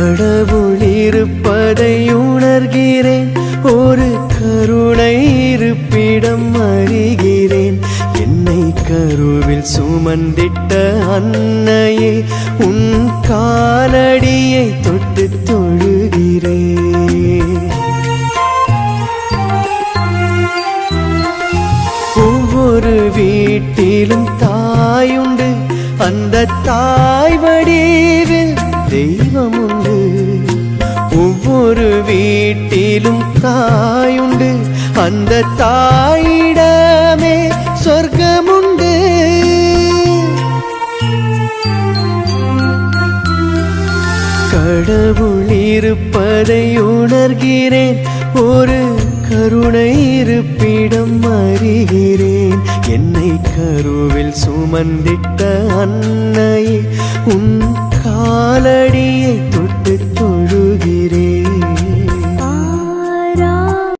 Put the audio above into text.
கடவுள் இருப்பதை உணர்கிறேன். ஒரு கருணை இருப்பிடம் அறிகிறேன். என்னை கருவில் சுமந்திட்ட அன்னையே உன் காலடியை தொட்டு தொழுகிறேன். ஒவ்வொரு வீட்டிலும் தாயுண்டு. அந்த தாய் வடி தெய்வம் உண்டு ஒவ்வொரு வீட்டிலும் தாயுண்டு. அந்த தாயிடமே சொர்க்கமுண்டு. கடவுள் இருப்பதை உணர்கிறேன். ஒரு கருணை இருப்பிடம் அறிகிறேன். என்னை கருவில் சுமந்திட்ட அன்னை உன் கா